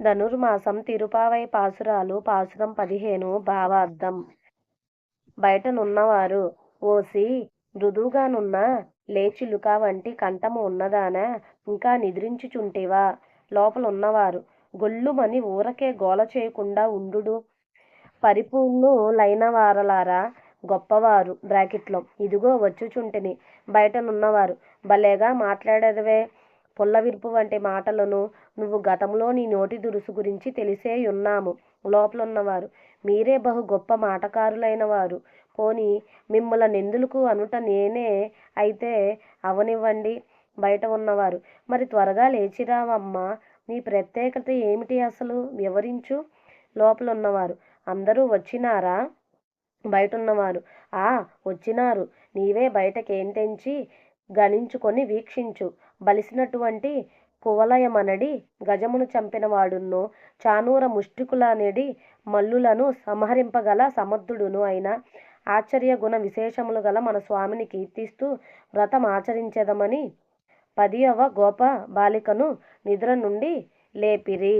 ధనుర్మాసం తిరుపావై పాసురాలు పాసురం పదిహేను భావార్థం బయటనున్నవారు ఓసి మృదువుగానున్న లేచిలుక వంటి కంఠము ఉన్నదానా ఇంకా నిద్రించుచుంటివా? లోపలున్నవారు గొల్లుమని ఊరకే గోల చేయకుండా ఉండుడు. పరిపూర్ణులైనవారలారా గొప్పవారు బ్రాకెట్లో. ఇదిగో వచ్చుచుంటిని. బయటనున్నవారు భలేగా మాట్లాడేదవే? పుల్లవిరుపు వంటి మాటలను నువ్వు గతంలో నీ నోటి దురుసు గురించి తెలిసేయున్నాము లోపలున్నవారు మీరే బహు గొప్ప మాటకారులైన వారు పోని మిమ్మల నిందులకు అనుట నేనే అయితే అవనివ్వండి బయట ఉన్నవారు. మరి త్వరగా లేచిరావమ్మా నీ ప్రత్యేకత ఏమిటి అసలు? వివరించు. లోపలున్నవారు అందరూ వచ్చినారా? బయట ఉన్నవారు ఆ వచ్చినారు. నీవే బయటకేంతెంచి గణించుకొని వీక్షించు. బలిసినటువంటి కువలయమనడి గజమును చంపిన వాడును చానూర ముష్టికులనేడి మల్లులను సంహరింపగల సమర్థుడును అయిన ఆశ్చర్య గుణ విశేషములు గల మన స్వామిని కీర్తిస్తూ వ్రతం ఆచరించదమని పదియవ గోప బాలికను నిద్ర నుండి లేపిరి.